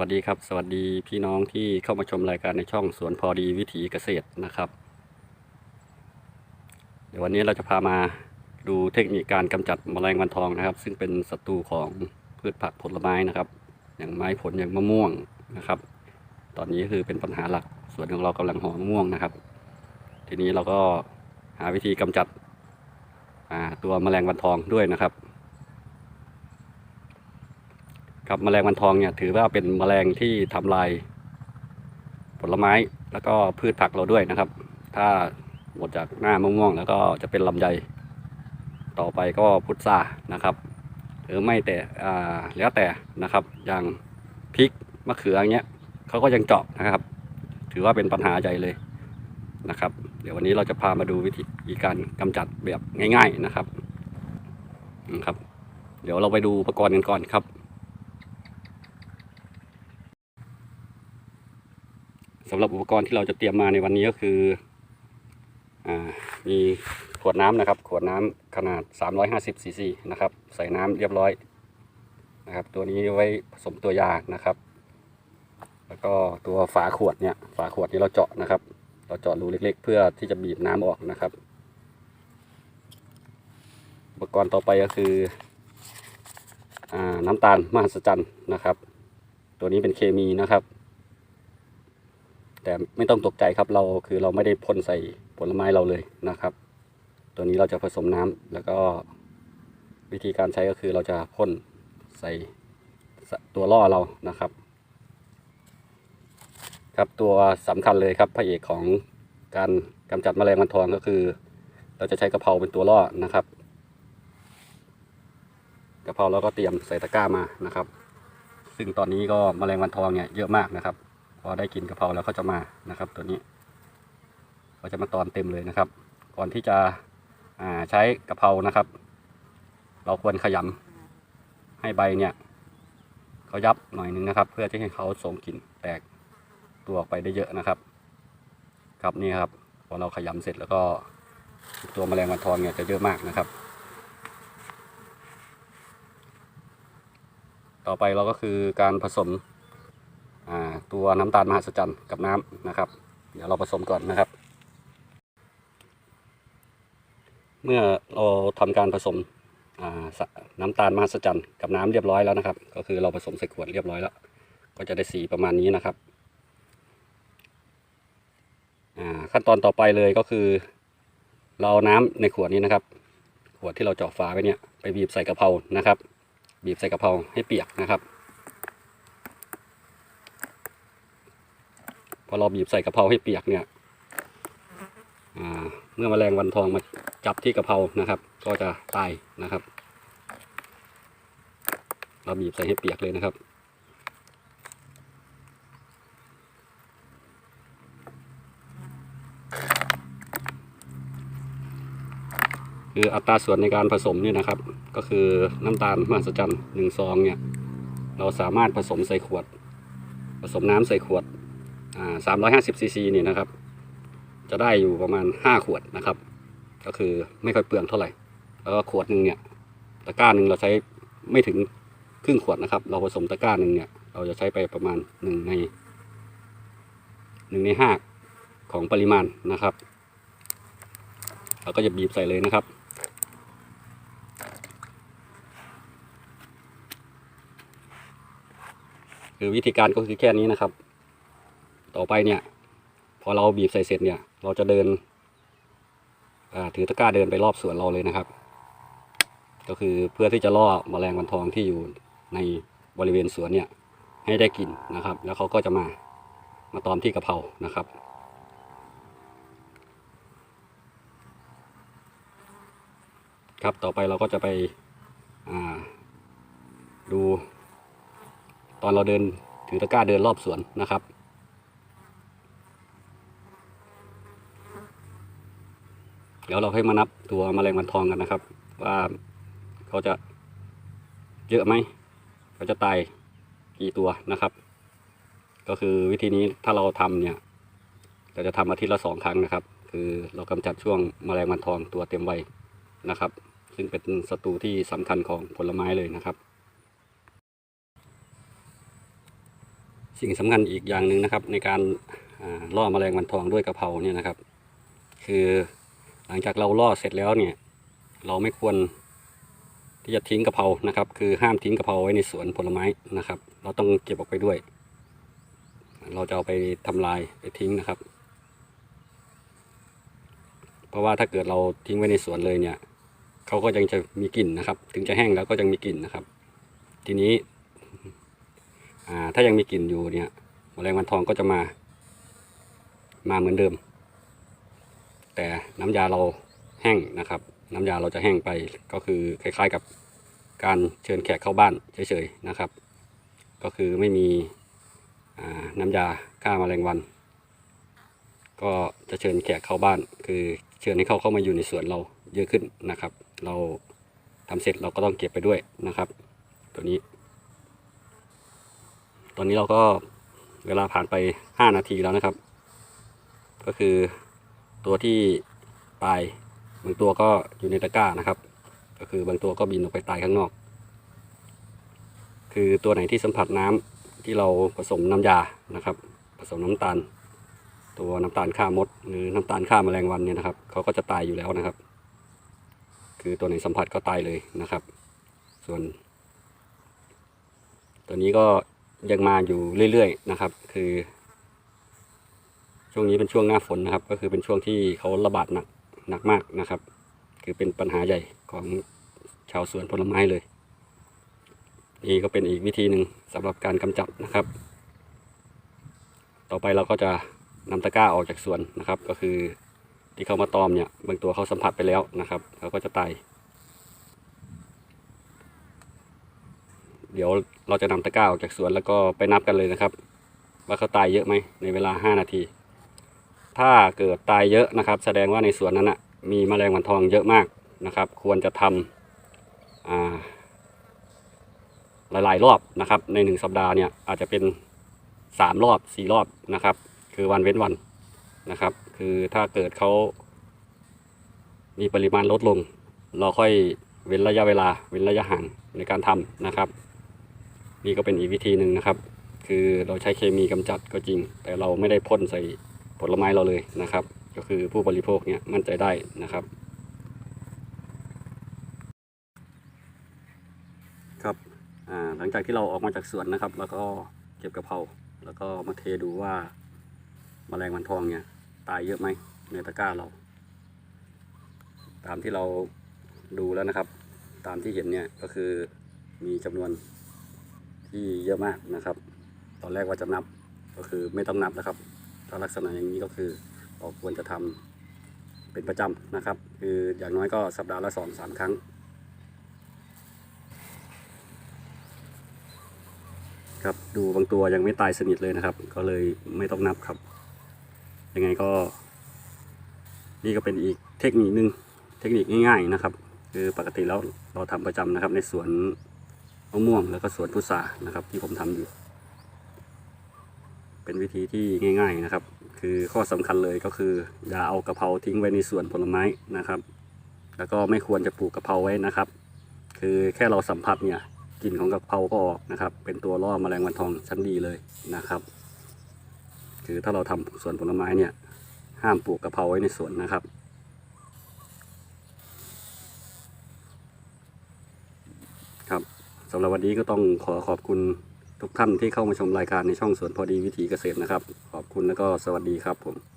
วัสดีครับ สวัสดีพี่น้องที่เข้ามาชมรายการในช่องสวนพอดีวิถีเกษตรนะครับ เดี๋ยววันนี้เราจะพามาดูเทคนิคการกำจัดแมลงวันทองนะครับ ซึ่งเป็นศัตรูของพืชผักผลไม้นะครับ อย่างไม้ผลอย่างมะม่วงนะครับ ตอนนี้คือเป็นปัญหาหลักสวนของเรากำลังห่อมะม่วงนะครับ ทีนี้เราก็หาวิธีกำจัดตัวแมลงวันทองด้วยนะครับ ครับแมลงวันทองเนี่ยถือว่าเป็นแมลงที่ทำลายผลไม้แล้วก็พืชผักเราด้วยนะครับ ถ้าหมดจากหน้ามะม่วง แล้วก็จะเป็นลำไยต่อไปก็พุทรานะครับ หรือไม่แต่อ่าแล้วแต่นะครับ อย่างพริกมะเขืออย่างเงี้ยเขาก็ยังเจาะนะครับ ถือว่าเป็นปัญหาใหญ่เลยนะครับ เดี๋ยววันนี้เราจะพามาดูวิธีการกำจัดแบบง่าย ๆนะครับนะครับ เดี๋ยวเราไปดูอุปกรณ์กันก่อนครับ สำหรับอุปกรณ์ที่เราจะเตรียมมาในวันนี้ก็คืออมีขวดน้ำนะครับ ขวดน้ำขนาด 350ซีซีนะครับ ใส่น้ำเรียบร้อยนะครับ ตัวนี้ไว้ผสมตัวยานะครับ แล้วก็ตัวฝาขวดเนี่ย ฝาขวดนี้เราเจาะนะครับ เราเจาะรูเล็ก ๆ เพื่อที่จะบีบน้ำออกนะครับ อุปกรณ์ต่อไปก็คืออน้ำตาลมหัศจรรย์นะครับ ตัวนี้เป็นเคมีนะครับ แต่ไม่ต้องตกใจครับเราคือเราไม่ได้พ่นใส่ผลไม้เราเลยนะครับ ตัวนี้เราจะผสมน้ำแล้วก็วิธีการใช้ก็คือเราจะพ่นใส่ตัวล่อเรานะครับ ครับตัวสำคัญเลยครับพระเอกของการกำจัดแมลงวันทองก็คือ เราจะใช้กระเพราเป็นตัวล่อนะครับกระเพราเราก็เตรียมใส่ตะกร้ามานะครับ ซึ่งตอนนี้ก็แมลงวันทองเนี่ยเยอะมากนะครับ อได้กินกะเพราแล้วเขาจะมานะครับ ตัวนี้เขาจะมาตอนเต็มเลยนะครับ ก่อนที่จะใช้กะเพรานะครับ เราควรขยำให้ใบเนี่ยเขายับหน่อยนึงนะครับ เพื่อที่ให้เขาส่งกลิ่นแตกตัวออกไปได้เยอะนะครับ ครับนี่ครับพอเราขยำเสร็จแล้วก็ตัวแมลงวันทองเนี่ยจะเยอะมากนะครับ ต่อไปเราก็คือการผสม ตัวน้ำตาลมหัศจรรย์กับน้ำนะครับ เดี๋ยวเราผสมก่อนนะครับ เมื่อเราทำการผสมน้ำตาลมหัศจรรย์กับน้ำเรียบร้อยแล้วนะครับ ก็คือเราผสมใส่ขวดเรียบร้อยแล้ว ก็จะได้สีประมาณนี้นะครับขั้นตอนต่อไปเลยก็คือ เราเอาน้ำในขวดนี้นะครับ ขวดที่เราเจาะฝาไว้เนี่ยไปบีบใส่กระเพรานะครับ บีบใส่กระเพราให้เปียกนะครับ พอเราบีบใส่กะเพราให้เปียกเนี่ยเมื่อแมลงวันทองมาจับที่กะเพรานะครับ ก็จะตายนะครับ เราบีบใส่ให้เปียกเลยนะครับคืออัตราส่วนในการผสมนี่นะครับ ก็คือน้ำตาลมหัศจรรย์หนึ่งซองเนี่ย เราสามารถผสมใส่ขวด ผสมน้ำใส่ขวด สามร้อยห้าสิบซีซีนี่นะครับ จะได้อยู่ประมาณห้าขวดนะครับ ก็คือไม่ค่อยเปลืองเท่าไหร่ แล้วก็ขวดหนึ่งเนี่ยตะกร้าหนึ่งเราใช้ไม่ถึงครึ่งขวดนะครับ เราผสมตะกร้าหนึ่งเนี่ย เราจะใช้ไปประมาณหนึ่งในหนึ่งในห้าของปริมาณนะครับ เราก็จะบีบใส่เลยนะครับคือวิธีการก็คือแค่นี้นะครับ ต่อไปเนี่ย พอเราบีบใส่เสร็จเนี่ย เราจะเดินถือตะกร้าเดินไปรอบสวนเราเลยนะครับ ก็คือเพื่อที่จะล่อแมลงวันทองที่อยู่ในบริเวณสวนเนี่ยให้ได้กินนะครับ แล้วเขาก็จะมามาตอมที่กระเพรานะครับครับต่อไปเราก็จะไปดู ตอนเราเดินถือตะกร้าเดินรอบสวนนะครับ เดี๋ยวเราให้มานับตัวแมลงวันทองกันนะครับ ว่าเขาจะเยอะไหมเขาจะตายกี่ตัวนะครับ ก็คือวิธีนี้ถ้าเราทำเนี่ยเราจะทำอาทิตย์ละสองครั้งนะครับ คือเรากำจัดช่วงแมลงวันทองตัวเต็มวัยนะครับ ซึ่งเป็นศัตรูที่สำคัญของผลไม้เลยนะครับ สิ่งสำคัญอีกอย่างหนึ่งนะครับ ในการล่อแมลงวันทองด้วยกระเพราเนี่ยนะครับ คือ หลังจากเราล่อเสร็จแล้วเนี่ย เราไม่ควรที่จะทิ้งกระเพรานะครับ คือห้ามทิ้งกระเพราไว้ในสวนผลไม้นะครับ เราต้องเก็บออกไปด้วย เราจะเอาไปทำลายไปทิ้งนะครับ เพราะว่าถ้าเกิดเราทิ้งไว้ในสวนเลยเนี่ยเขาก็ยังจะมีกลิ่นนะครับ ถึงจะแห้งแล้วก็ยังมีกลิ่นนะครับ ทีนี้ถ้ายังมีกลิ่นอยู่เนี่ยแมลงวันทองก็จะมา มาเหมือนเดิม แต่น้ำยาเราแห้งนะครับ น้ำยาเราจะแห้งไปก็คือคล้ายๆกับการเชิญแขกเข้าบ้านเฉยๆนะครับ ก็คือไม่มีน้ำยาฆ่าแมลงวัน ก็จะเชิญแขกเข้าบ้าน คือเชิญให้เขาเข้ามาอยู่ในสวนเราเยอะขึ้นนะครับ เราทำเสร็จเราก็ต้องเก็บไปด้วยนะครับ ตัวนี้ ตอนนี้เราก็เวลาผ่านไป 5 นาทีแล้วนะครับ ก็คือ ตัวที่ตายบางตัวก็อยู่ในตะกร้านะครับ ก็คือบางตัวก็บินออกไปตายข้างนอก คือตัวไหนที่สัมผัสน้ำที่เราผสมน้ำยานะครับ ผสมน้ำตาล ตัวน้ำตาลฆ่ามด หรือน้ำตาลฆ่าแมลงวันเนี่ยนะครับเขาก็จะตายอยู่แล้วนะครับ คือตัวไหนสัมผัสก็ตายเลยนะครับ ส่วน ตัวนี้ก็ยังมาอยู่เรื่อยๆนะครับ คือ ช่วงนี้เป็นช่วงหน้าฝนนะครับ ก็คือเป็นช่วงที่เขาระบาดหนักหนักมากนะครับ คือเป็นปัญหาใหญ่ของชาวสวนผลไม้เลยนี่ก็เป็นอีกวิธีหนึ่งสำหรับการกำจัดนะครับ ต่อไปเราก็จะนำตะกร้าออกจากสวนนะครับ ก็คือที่เขามาตอมเนี่ยบางตัวเขาสัมผัสไปแล้วนะครับเขาก็จะตายเดี๋ยวเราจะนำตะกร้าออกจากสวนแล้วก็ไปนับกันเลยนะครับ ว่าเขาตายเยอะไหมในเวลา 5 นาที ถ้าเกิดตายเยอะนะครับ แสดงว่าในสวนนั้นนะมีแมลงวันทองเยอะมากนะครับ ควรจะทำอ่าหลายๆ รอบนะครับ ในหนึ่งสัปดาห์เนี่ยอาจจะเป็นสามรอบสี่รอบนะครับ คือวันเว้นวันนะครับ คือถ้าเกิดเขามีปริมาณลดลง เราค่อยเว้นระยะเวลา เว้นระยะห่างในการทำนะครับ นี่ก็เป็นอีกวิธีหนึ่งนะครับ คือเราใช้เคมีกำจัดก็จริง แต่เราไม่ได้พ่นใส่ ผลไม้เราเลยนะครับ ก็คือผู้บริโภคเนี่ยมั่นใจได้นะครับ ครับอ่าหลังจากที่เราออกมาจากสวนนะครับ แล้วก็เก็บกระเพราแล้วก็มาเทดูว่าแมลงวันทองเนี่ยตายเยอะไหมในตะกร้าเรา ตามที่เราดูแล้วนะครับ ตามที่เห็นเนี่ยก็คือมีจำนวนที่เยอะมากนะครับ ตอนแรกว่าจะนับก็คือไม่ต้องนับนะครับ ถ้าลักษณะอย่างนี้ก็คือเราควรจะทำเป็นประจำนะครับ คืออย่างน้อยก็สัปดาห์ละสองสามครั้งครับดูบางตัวยังไม่ตายสนิทเลยนะครับ ก็เลยไม่ต้องนับครับ ยังไงก็ นี่ก็เป็นอีกเทคนิคนึงเทคนิคง่าย ๆนะครับ คือปกติแล้วเราทำประจำนะครับ ในสวนมะม่วงแล้วก็สวนพุทรานะครับ ที่ผมทำอยู่ เป็นวิธีที่ง่าย ๆนะครับ คือข้อสำคัญเลยก็คือ อย่าเอากะเพราทิ้งไว้ในสวนผลไม้นะครับ แล้วก็ไม่ควรจะปลูกกะเพราไว้นะครับ คือแค่เราสัมผัสเนี่ยกลิ่นของกะเพราก็ออกนะครับ เป็นตัวล่อแมลงวันทองชั้นดีเลยนะครับ คือถ้าเราทำสวนผลไม้เนี่ย ห้ามปลูกกะเพราไว้ในสวนนะครับครับสำหรับวันนี้ก็ต้องขอขอบคุณ ทุกท่านที่เข้ามาชมรายการในช่องสวนพอดีวิถีเกษตรนะครับ ขอบคุณแล้วก็สวัสดีครับผม